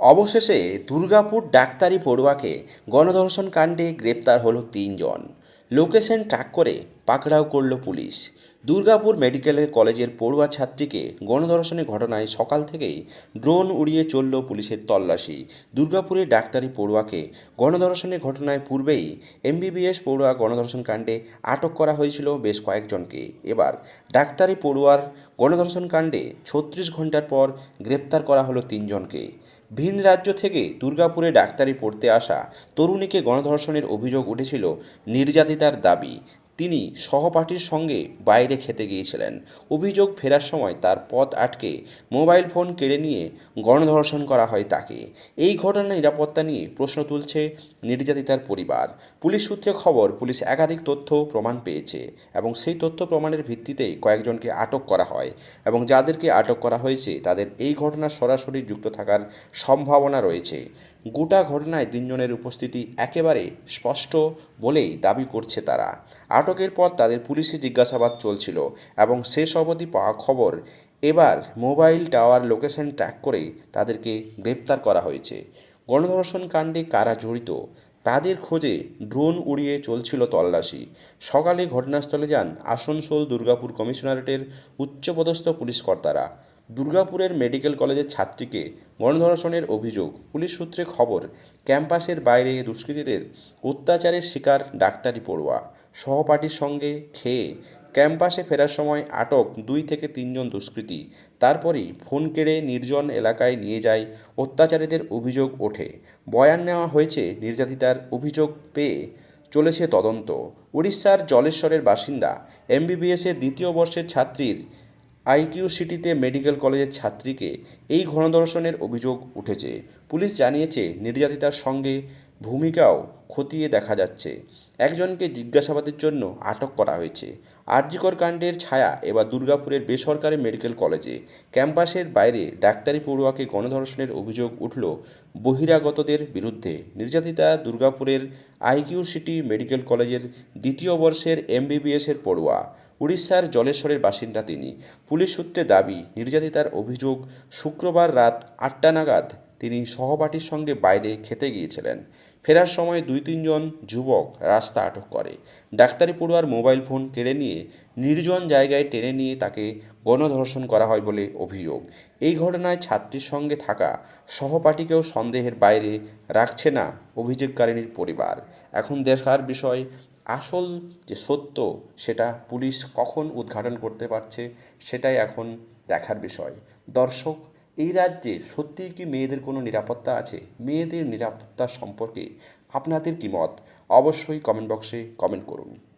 অবশেষে দুর্গাপুর ডাক্তারি পড়ুয়াকে গণধর্ষণ কাণ্ডে গ্রেপ্তার হল তিনজন। লোকেশন ট্র্যাক করে পাকড়াও করল পুলিশ। দুর্গাপুর মেডিকেল কলেজের পড়ুয়া ছাত্রীকে গণধর্ষণের ঘটনায় সকাল থেকেই ড্রোন উড়িয়ে চলল পুলিশের তল্লাশি। দুর্গাপুরে ডাক্তারি পড়ুয়াকে গণধর্ষণের ঘটনায় পূর্বেই এমবিবিএস পড়ুয়া গণধর্ষণ কাণ্ডে আটক করা হয়েছিল বেশ কয়েকজনকে। এবার ডাক্তারি পড়ুয়ার গণধর্ষণ কাণ্ডে ছত্রিশ ঘণ্টার পর গ্রেপ্তার করা হলো তিনজনকে। ভিন রাজ্য থেকে দুর্গাপুরে ডাক্তারি পড়তে আসা তরুণীকে গণধর্ষণের অভিযোগ উঠেছিল নির্যাতিতার দাবি। তিনি সহপাঠীর সঙ্গে বাইরে খেতে গিয়েছিলেন। অভিযোগ ফেরার সময় তার পথ আটকে মোবাইল ফোন কেড়ে নিয়ে গণধর্ষণ করা হয় তাকে। এই ঘটনার নিরাপত্তা নিয়ে প্রশ্ন তুলছে নির্যাতিতার পরিবার। পুলিশ সূত্রে খবর, পুলিশ একাধিক তথ্য প্রমাণ পেয়েছে এবং সেই তথ্য প্রমাণের ভিত্তিতেই কয়েকজনকে আটক করা হয় এবং যাদেরকে আটক করা হয়েছে তাদের এই ঘটনার সরাসরি যুক্ত থাকার সম্ভাবনা রয়েছে। গোটা ঘটনায় তিনজনের উপস্থিতি একেবারে স্পষ্ট বলেই দাবি করছে তারা। আটকের পর তাদের পুলিশে জিজ্ঞাসাবাদ চলছিল এবং শেষ অবধি পাওয়া খবর, এবার মোবাইল টাওয়ার লোকেশন ট্র্যাক করে তাদেরকে গ্রেপ্তার করা হয়েছে। গণধর্ষণ কাণ্ডে কারা জড়িত, তাদের খোঁজে ড্রোন উড়িয়ে চলছিল তল্লাশি। সকালে ঘটনাস্থলে যান আসানসোল দুর্গাপুর কমিশনারেটের উচ্চপদস্থ পুলিশ কর্তারা। দুর্গাপুরের মেডিকেল কলেজের ছাত্রীকে গণধর্ষণের অভিযোগ। পুলিশ সূত্রে খবর, ক্যাম্পাসের বাইরে দুষ্কৃতীদের অত্যাচারের শিকার ডাক্তারি পড়ুয়া। সহপাঠীর সঙ্গে খেয়ে ক্যাম্পাসে ফেরার সময় আটক দুই থেকে তিনজন দুষ্কৃতী। তারপরই ফোন কেড়ে নির্জন এলাকায় নিয়ে যায় অত্যাচারীদের অভিযোগ ওঠে। বয়ান নেওয়া হয়েছে, নির্যাতিতার অভিযোগ পেয়ে চলেছে তদন্ত। উড়িষ্যার জলেশ্বরের বাসিন্দা, এমবিবিএসের দ্বিতীয় বর্ষের ছাত্রীর আইকিউ সিটিতে মেডিকেল কলেজের ছাত্রীকে এই গণধর্ষণের অভিযোগ উঠেছে। পুলিশ জানিয়েছে, নির্যাতিতার সঙ্গে ভূমিকাও খতিয়ে দেখা যাচ্ছে। একজনকে জিজ্ঞাসাবাদের জন্য আটক করা হয়েছে। আরজিকর কাণ্ডের ছায়া এবার দুর্গাপুরের বেসরকারি মেডিকেল কলেজে। ক্যাম্পাসের বাইরে ডাক্তারি পড়ুয়াকে গণধর্ষণের অভিযোগ উঠল বহিরাগতদের বিরুদ্ধে। নির্যাতিতা দুর্গাপুরের আইকিউ সিটি মেডিকেল কলেজের দ্বিতীয় বর্ষের এমবিবিএসের পড়ুয়া। উড়িষ্যার জলেশ্বরের বাসিন্দা তিনি। পুলিশ সূত্রে দাবি, নির্যাতিতার অভিযোগ শুক্রবার রাত আটটা নাগাদ তিনি সহপাঠীর সঙ্গে বাইরে খেতে গিয়েছিলেন। ফেরার সময় দুই তিনজন যুবক রাস্তা আটক করে। ডাক্তারি পড়ুয়ার মোবাইল ফোন কেড়ে নিয়ে নির্জন জায়গায় টেনে নিয়ে তাকে গণধর্ষণ করা হয় বলে অভিযোগ। এই ঘটনায় ছাত্রীর সঙ্গে থাকা সহপাঠীকেও সন্দেহের বাইরে রাখছে না অভিযোগকারিনীর পরিবার। এখন দেখার বিষয় আসল যে সত্য সেটা পুলিশ কখন উদ্ঘাটন করতে পারছে, সেটাই এখন দেখার বিষয়। দর্শক, এই রাজ্যে সত্যিই কি মেয়েদের কোনো নিরাপত্তা আছে? মেয়েদের নিরাপত্তা সম্পর্কে আপনাদের কি মত? অবশ্যই কমেন্ট বক্সে কমেন্ট করুন।